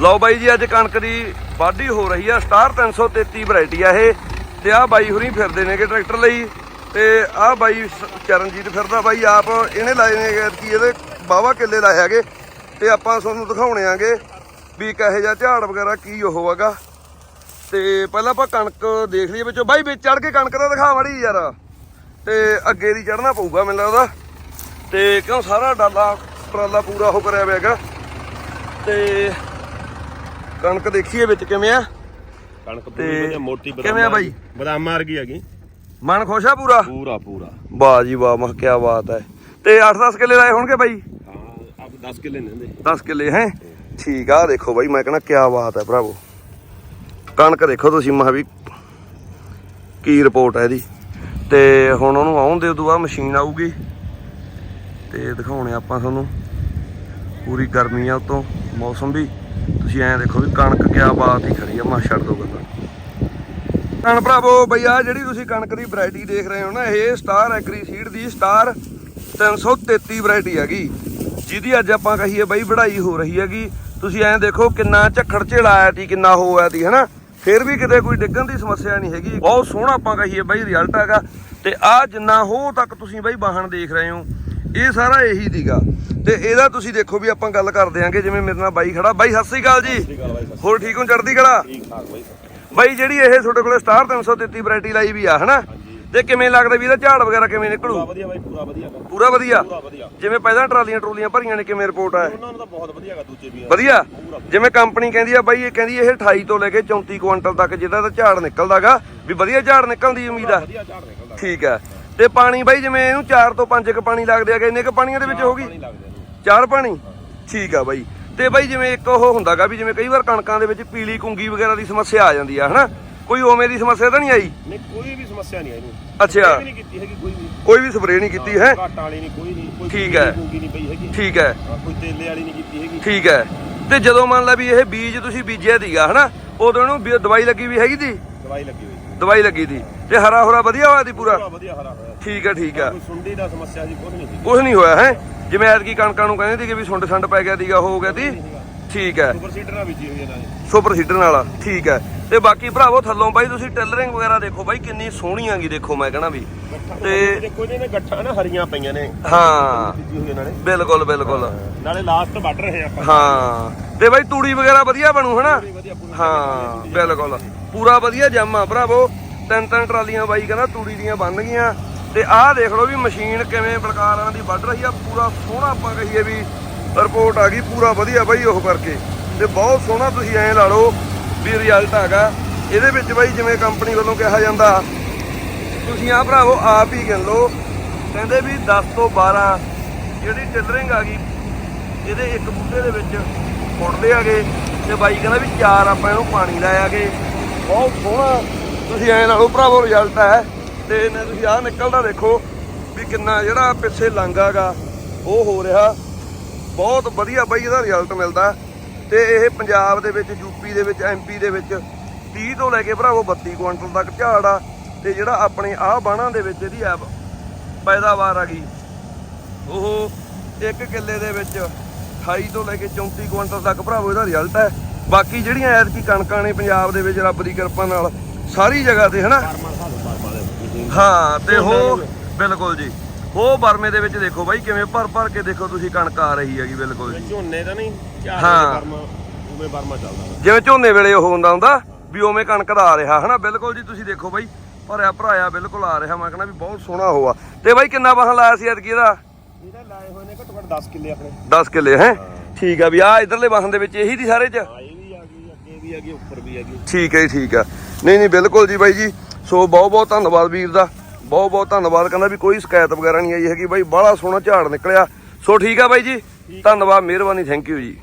ਲਓ ਬਾਈ ਜੀ, ਅੱਜ ਕਣਕ ਦੀ ਵਾਢੀ ਹੋ ਰਹੀ ਆ, ਸਟਾਰ 333 ਵੈਰਾਈਟੀ ਆ ਇਹ, ਤੇ ਆ ਬਾਈ ਹੁਰੀ ਫਿਰਦੇ ਨੇਗੇ ਟਰੈਕਟਰ ਲਈ, ਤੇ ਆ ਬਾਈ ਸ- ਚਰਨਜੀਤ ਫਿਰਦਾ ਬਾਈ, ਆਪ ਇਹਨੇ ਲਾਏ ਨੇ ਕਿ ਇਹਦੇ ਬਾਵਾ ਕਿੱਲੇ ਲਾਏ ਹੈਗੇ, ਤੇ ਆਪਾਂ ਤੁਹਾਨੂੰ ਦਿਖਾਉਣੇ ਆਂਗੇ ਵੀ ਕਹੇ ਜਿਹਾ ਝਾੜ ਵਗੈਰਾ ਕੀ ਉਹ ਹੈਗਾ। ਤੇ ਪਹਿਲਾਂ ਆਪਾਂ ਕਣਕ ਦੇਖ ਲਈਏ ਵਿੱਚੋਂ, ਬਾਈ ਵਿੱਚ ਚੜ ਕੇ ਕਣਕ ਦਾ ਦਿਖਾ ਮੜੀ ਯਾਰ, ਤੇ ਅੱਗੇ ਦੀ ਚੜਨਾ ਪਊਗਾ ਮੈਨੂੰ ਲੱਗਦਾ, ਤੇ ਕਿਉਂ ਸਾਰਾ ਡਾਲਾ ਟਰਾਲਾ ਪੂਰਾ ਹੋ ਕਰਿਆ ਹੋਇਆ ਹੈਗਾ, ਤੇ ਕਣਕ ਦੇਖੀਏ ਵਿੱਚ ਕਿਵੇਂ ਆ? ਕਣਕ ਪੂਰੀ ਵਧੀਆ ਮੋਟੀ ਕਿਵੇਂ ਆ ਬਾਈ? ਬਦਾਮਾਂ ਵਰਗੀ ਹੈਗੀ। ਮਨ ਖੁਸ਼ ਆ ਪੂਰਾ? ਪੂਰਾ ਪੂਰਾ। ਵਾਹ ਜੀ ਵਾਹ ਮਾ ਕੀ ਬਾਤ ਹੈ। ਤੇ 8-10 ਕਿੱਲੇ ਲਾਏ ਹੋਣਗੇ ਬਾਈ? ਹਾਂ ਆਪ 10 ਕਿੱਲੇ ਨੇ ਹੁੰਦੇ 10 ਕਿੱਲੇ ਹੈ? ਠੀਕ ਆ ਦੇਖੋ ਬਾਈ ਮੈਂ ਕਹਿੰਦਾ ਕੀ ਬਾਤ ਹੈ ਭਰਾਵੋ। ਕਣਕ ਦੇਖੋ ਤੁਸੀਂ ਮਾ ਵੀ ਕੀ ਰਿਪੋਰਟ ਹੈ ਇਹਦੀ। ਤੇ ਹੁਣ ਉਹਨੂੰ ਆਉਣ ਦੇ ਉਦੋਂ ਬਾਅਦ ਮਸ਼ੀਨ ਆਊਗੀ। ਤੇ ਦਿਖਾਉਣੇ ਆਪਾਂ ਤੁਹਾਨੂੰ। ਪੂਰੀ ਗਰਮੀ ਆ ਉਤੋਂ ਮੌਸਮ ਵੀ। ਤੁਸੀਂ ਐਂ ਦੇਖੋ ਵੀ ਕਣਕ ਕਿਆ ਬਾਤ ਹੀ ਖੜੀ ਆ, ਮਾ ਛੱਡ ਦੋ ਗੱਲਾਂ। ਕਣ ਭਰਾਵੋ, ਬਈ ਆ ਜਿਹੜੀ ਤੁਸੀਂ ਕਣਕ ਦੀ ਵੈਰਾਈਟੀ ਦੇਖ ਰਹੇ ਹੋ ਨਾ, ਇਹ ਸਟਾਰ ਐਗਰੀ ਸੀਡ ਦੀ ਸਟਾਰ 333 ਵੈਰਾਈਟੀ ਹੈਗੀ। ਜਿਹਦੀ ਅੱਜ ਆਪਾਂ ਕਹੀਏ ਬਈ ਵਢਾਈ ਹੋ ਰਹੀ ਹੈਗੀ। ਤੁਸੀਂ ਐਂ ਦੇਖੋ ਕਿੰਨਾ ਝੱਖੜ ਝੇੜਾ ਆਇਆ ਤੀ, ਕਿੰਨਾ ਹੋ ਆਇਆ ਤੀ, ਹਨਾ? ਫਿਰ ਵੀ ਕਿਤੇ ਕੋਈ ਡਿੱਗਣ ਦੀ ਸਮੱਸਿਆ ਨਹੀਂ ਹੈਗੀ। ਬਹੁਤ ਸੋਹਣਾ ਆਪਾਂ ਕਹੀਏ ਬਈ ਰਿਜ਼ਲਟ ਹੈਗਾ। ਤੇ ਆ ਜਿੰਨਾ ਹੋ ਤੱਕ ਤੁਸੀਂ ਬਈ ਵਾਹਣ ਦੇਖ ਰਹੇ ਹੋ ਇਹ ਸਾਰਾ ਇਹੀ ਦੀਗਾ। ਤੇ ਇਹਦਾ ਤੁਸੀਂ ਦੇਖੋ ਵੀ ਆਪਾਂ ਗੱਲ ਕਰਦੇ ਆਂਗੇ ਜਿਵੇਂ ਮੇਰੇ ਨਾਲ ਬਾਈ ਖੜਾ। ਬਾਈ ਸਤਿ ਸ੍ਰੀ ਅਕਾਲ ਜੀ। ਬਾਈ ਹੋਰ ਠੀਕ ਹੋ ਚੜਦੀ ਕਲਾ? ਬਾਈ। ਬਾਈ ਜਿਹੜੀ ਇਹ ਤੁਹਾਡੇ ਕੋਲੇ ਸਟਾਰ 333 ਵੈਰਾਈਟੀ ਲਾਈ ਵੀ ਆ ਹਨਾ? ਤੇ ਕਿਵੇਂ ਲੱਗਦਾ ਵੀ ਇਹਦਾ ਝਾੜ ਵਗੈਰਾ ਕਿਵੇਂ ਨਿਕਲੂ? ਵਧੀਆ ਬਾਈ ਪੂਰਾ ਵਧੀਆ। ਗਾ। ਪੂਰਾ ਵਧੀਆ? ਪੂਰਾ ਵਧੀਆ। ਜਿਵੇਂ ਪਹਿਲਾਂ ਟਰਾਲੀਆਂ ਟਰੂਲੀਆਂ ਭਰੀਆਂ ਨੇ ਕਿਵੇਂ ਰਿਪੋਰਟ ਆ ਉਹਨਾਂ ਨੂੰ ਤਾਂ ਬਹੁਤ ਵਧੀਆ ਦੂਜੇ ਵੀ ਜਿਵੇਂ ਕੰਪਨੀ ਕਹਿੰਦੀ ਆ ਬਾਈ ਇਹ ਕਹਿੰਦੀ ਇਹ 28 ਤੋਂ ਲੈ ਕੇ 34 ਕੁਇੰਟਲ ਤੱਕ ਜਿਹਦਾ ਦਾ ਝਾੜ ਨਿਕਲਦਾਗਾ ਵੀ ਵਧੀਆ ਝਾੜ ਨਿਕਲਣ ਦੀ ਉਮੀਦ ਆ। ਨਿਕਲਦਾ ਠੀਕ ਆ। ਤੇ ਪਾਣੀ ਬਾਈ ਜਿਵੇਂ ਇਹਨੂੰ 4 ਤੋਂ 5 ਕ ਪਾਣੀ ਲੱਗਦੇ ਆ ਇੰਨੇ ਕ ਪਾਣੀਆਂ ਦੇ ਵਿੱਚ ਹੋਗੀ। ਚਾਰ ਪਾਣੀ? ਠੀਕ ਆ ਬਾਈ। ਤੇ ਬਾਈ ਜਿਵੇਂ ਇੱਕ ਉਹ ਹੁੰਦਾਗਾ ਵੀ ਜਿਵੇਂ ਕਈ ਵਾਰ ਕਣਕਾਂ ਦੇ ਵਿੱਚ ਪੀਲੀ ਕੁੰਗੀ ਵਗੈਰਾ ਦੀ ਸਮੱਸਿਆ ਆ ਜਾਂਦੀ ਆ ਹਨਾ? ਕੋਈ ਉਵੇਂ ਦੀ ਸਮੱਸਿਆ ਤਾਂ ਨਹੀਂ ਆਈ? ਨਹੀਂ ਕੋਈ ਵੀ ਸਮੱਸਿਆ ਨਹੀਂ ਆਈ ਅੱਛਾ। ਨਹੀਂ ਕੀਤੀ ਹੈਗੀ ਕੋਈ ਵੀ। ਕੋਈ ਵੀ ਸਪਰੇਅ ਨਹੀਂ ਕੀਤੀ ਹੈ? ਘਾਟਾਂ ਵਾਲੀ ਨਹੀਂ ਕੋਈ ਨਹੀਂ ਕੋਈ ਠੀਕ ਹੈ। ਪੂੰਗੀ ਨਹੀਂ ਪਈ ਹੈਗੀ। ਠੀਕ ਹੈ। ਹਾਂ, ਕੋਈ ਤੇਲੇ ਵਾਲੀ ਨਹੀਂ ਕੀਤੀ ਹੈਗੀ। ਠੀਕ ਹੈ। ਤੇ ਜਦੋਂ ਮੰਨ ਲਾ ਵੀ ਇਹ ਬੀਜ ਤੁਸੀਂ ਬੀਜਿਆ ਸੀਗਾ ਹਨਾ? ਉਦੋਂ ਇਹਨੂੰ ਦਵਾਈ ਲੱਗੀ ਵੀ ਹੈਗੀ ਦੀ? ਦਵਾਈ ਲੱਗੀ। ਦਵਾਈ ਲੱਗੀ ਦੀ। ਤੇ ਹਰਾ ਹੋਰਾ ਵਧੀਆ ਹੋਇਆ ਦੀ ਪੂਰਾ? ਪੂਰਾ ਵਧੀਆ ਹਰਾ ਹੋਇਆ। ਠੀਕ ਹੈ ਠੀਕ ਹੈ ਕੋਈ ਸੁੰਡੀ ਦਾ ਸਮੱਸਿਆ ਜੀ ਕੁਝ ਨਹੀਂ ਸੀ ਕੁਝ ਨਹੀਂ ਹੋਇਆ ਹੈ? ਜਿਵੇਂ ਐਤਕੀ ਕਣਕਾਂ ਨੂੰ ਕਹਿੰਦੇ ਸੀਗੇ ਵੀ ਸੁੰਡ ਸੰਡ ਪੈ ਗਿਆ ਸੀਗਾ ਹੋ ਗਿਆ ਸੀ ਠੀਕ ਹੈ ਸੁਪਰ ਸੀਡਰ ਨਾਲ ਬੀਜੀ ਹੋਈ ਇਹਨਾਂ ਨੇ ਸੁਪਰ ਸੀਡਰ ਵਾਲਾ ਠੀਕ ਹੈ ਤੇ ਬਾਕੀ ਭਰਾਵੋ ਥੱਲੋਂ ਬਾਈ ਤੁਸੀਂ ਟੈਲਰਿੰਗ ਵਗੈਰਾ ਦੇਖੋ ਬਾਈ ਕਿੰਨੀ ਸੋਹਣੀ ਆਗੀ ਦੇਖੋ ਮੈਂ ਕਹਣਾ ਵੀ। ਤੇ ਦੇਖੋ ਇਹਨੇ ਗੱਠਾਂ ਨਾ ਹਰੀਆਂ ਪਈਆਂ ਨੇ। ਹਾਂ। ਬਿਲਕੁਲ ਬਿਲਕੁਲ। ਨਾਲੇ ਲਾਸਟ ਵੱਢ ਰਹੇ ਆਪਾਂ। ਹਾਂ। ਤੇ ਬਾਈ ਤੂੜੀ ਵਗੈਰਾ ਵਧੀਆ ਬਣੂ ਹਨਾ? ਹਾਂ ਬਿਲਕੁਲ। ਪੂਰਾ ਵਧੀਆ ਜੰਮ ਆ ਭਰਾਵੋ। ਤਿੰਨ ਤਿੰਨ ਟਰਾਲੀਆਂ ਬਾਈ ਕਹਿੰਦਾ ਤੂੜੀ ਦੀਆਂ ਬਣ ਗਈਆਂ। ਤੇ ਆਹ ਦੇਖ ਲਓ ਵੀ ਮਸ਼ੀਨ ਕਿਵੇਂ ਪ੍ਰਕਾਰਾਂ ਦੀ ਵੱਢ ਰਹੀ ਆ, ਪੂਰਾ ਸੋਹਣਾ ਆਪਾਂ ਕਹੀਏ ਵੀ ਰਿਪੋਰਟ ਆ ਗਈ, ਪੂਰਾ ਵਧੀਆ ਬਾਈ ਉਹ ਕਰਕੇ। ਤੇ ਬਹੁਤ ਸੋਹਣਾ ਤੁਸੀਂ ਐਂ ਲਾ ਲਓ ਵੀ ਰਿਜ਼ਲਟ ਹੈਗਾ ਇਹਦੇ ਵਿੱਚ ਬਾਈ ਜਿਵੇਂ ਕੰਪਨੀ ਵੱਲੋਂ ਕਿਹਾ ਜਾਂਦਾ, ਤੁਸੀਂ ਆ ਭਰਾਵੋ ਆਪ ਹੀ ਗਿਣ ਲਓ। ਕਹਿੰਦੇ ਵੀ 10 ਤੋਂ 12 ਜਿਹੜੀ ਟਿਲਰਿੰਗ ਆ ਗਈ, ਇਹਦੇ ਇੱਕ ਬੂਟੇ ਦੇ ਵਿੱਚ ਫੁੱਟਦੇ ਆਗੇ ਤੇ ਬਾਈ ਕਹਿੰਦਾ ਵੀ ਚਾਰ ਆਪਾਂ ਇਹਨੂੰ ਪਾਣੀ ਲਾਇਆਗੇ ਬਹੁਤ ਸੋਹਣਾ ਤੁਸੀਂ ਐਂ ਨਾਲੋਂ ਭਰਾਵੋ ਰਿਜ਼ਲਟ ਹੈ। ਤੇ ਨੇ ਤੁਸੀਂ ਆਹ ਨਿਕਲਦਾ ਦੇਖੋ ਵੀ ਕਿੰਨਾ ਜਿਹੜਾ ਪਿੱਛੇ ਲਾਂਗਾਗਾ ਉਹ ਹੋ ਰਿਹਾ। ਬਹੁਤ ਵਧੀਆ ਬਾਈ ਇਹਦਾ ਰਿਜ਼ਲਟ ਮਿਲਦਾ। ਤੇ ਇਹ ਪੰਜਾਬ ਦੇ ਵਿੱਚ ਯੂਪੀ ਦੇ ਵਿੱਚ ਐਮਪੀ ਦੇ ਵਿੱਚ 30 ਤੋਂ ਲੈ ਕੇ ਭਰਾਵੋ 32 ਕੁਇੰਟਲ ਤੱਕ ਝਾੜ ਆ। ਤੇ ਜਿਹੜਾ ਆਪਣੇ ਆਹ ਬਾਣਾ ਦੇ ਵਿੱਚ ਇਹਦੀ ਐ ਪੈਦਾਵਾਰ ਆ ਗਈ। ਉਹ ਇੱਕ ਕਿੱਲੇ ਦੇ ਵਿੱਚ 28 ਤੋਂ ਲੈ ਕੇ 34 ਕੁਇੰਟਲ ਤੱਕ ਭਰਾਵੋ ਇਹਦਾ ਰਿਜ਼ਲਟ ਹੈ। ਬਾਕੀ ਜਿਹੜੀਆਂ ਐਤਕੀ ਕਣਕਾਂ ਨੇ ਪੰਜਾਬ ਦੇ ਵਿੱਚ ਰੱਬ ਦੀ ਕਿਰਪਾ ਨਾਲ ਸਾਰੀ ਜਗ੍ਹਾ ਤੇ ਹਨਾ? ਹਾਂ ਤੇ ਉਹ ਬਿਲਕੁਲ ਜੀ। ਉਹ ਬਰਮੇ ਦੇ ਵਿੱਚ ਦੇਖੋ ਬਾਈ ਕਿਵੇਂ ਭਰ ਭਰ ਕੇ ਦੇਖੋ ਤੁਸੀਂ ਕਣਕ ਆ ਰਹੀ ਹੈਗੀ ਬਿਲਕੁਲ ਜੀ। ਝੋਨੇ ਦਾ ਨਹੀਂ ਹਾਂ। ਉਵੇਂ ਪਰਮਾ ਚੱਲਦਾ। ਜਿਵੇਂ ਝੋਨੇ ਵੇਲੇ ਉਹ ਹੁੰਦਾ ਹੁੰਦਾ ਵੀ ਉਵੇਂ ਕਣਕ ਦਾ ਆ ਰਿਹਾ ਹਨਾ? ਬਿਲਕੁਲ ਜੀ ਤੁਸੀਂ ਦੇਖੋ ਬਾਈ ਭਰਿਆ ਭਰਾਇਆ ਬਿਲਕੁਲ ਆ ਰਿਹਾ ਮੈਂ ਕਹਿੰਦਾ ਵੀ ਬਹੁਤ ਸੋਹਣਾ ਹੋਆ। ਤੇ ਬਾਈ ਕਿੰਨਾ ਵਾਹਨ ਲਾਇਆ ਸੀ ਐਤਕੀ ਇਹਦਾ? ਇਹਦਾ ਲਾਏ ਹੋਏ ਨੇ ਘੱਟੋ ਘੱਟ 10 ਕਿੱਲੇ ਆਪਣੇ। 10 ਕਿੱਲੇ ਹੈ? ਠੀਕ ਆ ਵੀ ਆ ਇਧਰਲੇ ਵਾਹਨ ਦੇ ਵਿੱਚ ਇਹੀ ਦੀ ਸਾਰੇ ਚ? ਹਾਂ ਵੀ ਵੀ ਉੱਪਰ ਗਈ ਠੀਕ ਹੈ ਜੀ ਠੀਕ ਆ। ਨਹੀਂ ਨਹੀਂ ਬਿਲਕੁਲ ਜੀ ਬਾਈ ਜੀ। ਸੋ ਬਹੁਤ ਬਹੁਤ ਧੰਨਵਾਦ ਵੀਰ ਦਾ। ਬਹੁਤ ਬਹੁਤ ਧੰਨਵਾਦ। ਕਹਿੰਦਾ ਵੀ ਕੋਈ ਸ਼ਿਕਾਇਤ ਵਗੈਰਾ ਨਹੀਂ ਆਈ ਹੈਗੀ। ਬਾਈ ਬੜਾ ਸੋਹਣਾ ਝਾੜ ਨਿਕਲਿਆ। ਸੋ ਠੀਕ ਆ ਬਾਈ ਜੀ। ਧੰਨਵਾਦ ਮਿਹਰਬਾਨੀ ਥੈਂਕ ਯੂ ਜੀ।